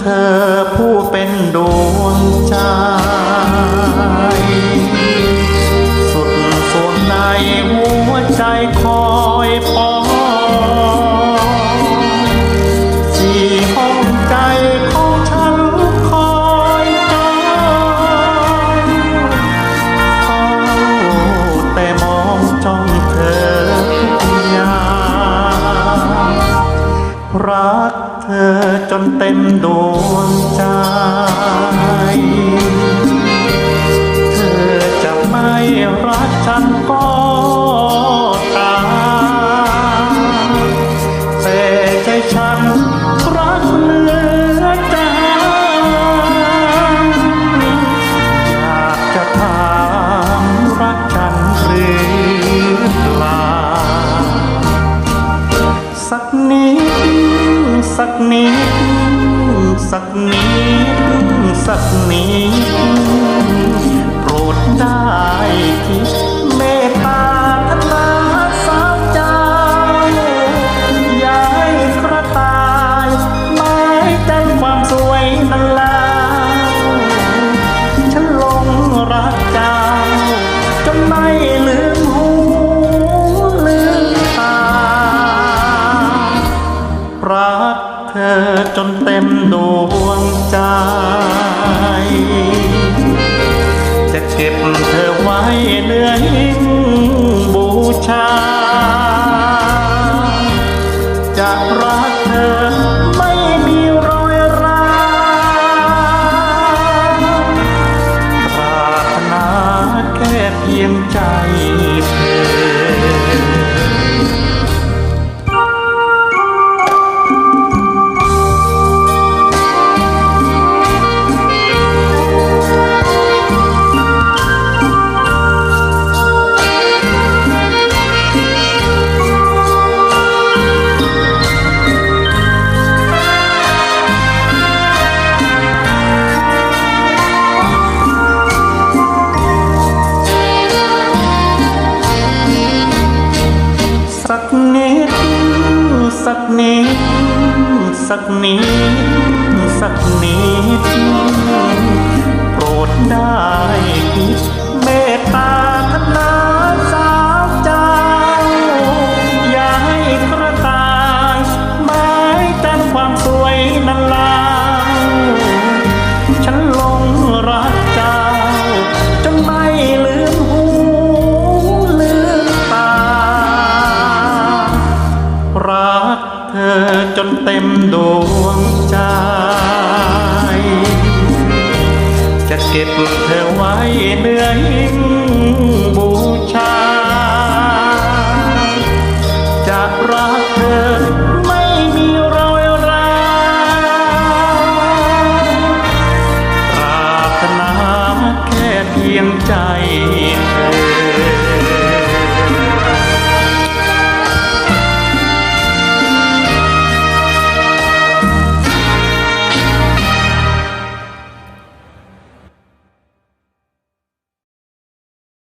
เธอผู้เป็นดวงใจสุดส่วนในหัวใจคอยปอง เต็มดวงใจ เธอจะไม่รักฉันก็ตามแต่ใจฉันรักเหลือใจอยากจะถามรักฉันหรือเปล่าสักนิดสักนิด สักนิดสักนิดโปรดได้คิดเมตตาธนาสาวเจ้าอย่าให้กระตายไม้จันความสวยนั้นแล้วฉันหลงรักเจ้าจนไม่ลืม นเต็มดวงใจ จะเก็บเธอไว้เนื้อหิ้งบูชา จะรักเธอไม่มีรอยร้าวปรารถนาแค่เพียงใจ นิด สักนิด สักนิด โปรดได้คิดเมตตา ดวงใจ จะเก็บเธอไว้เนื้อหิ้ง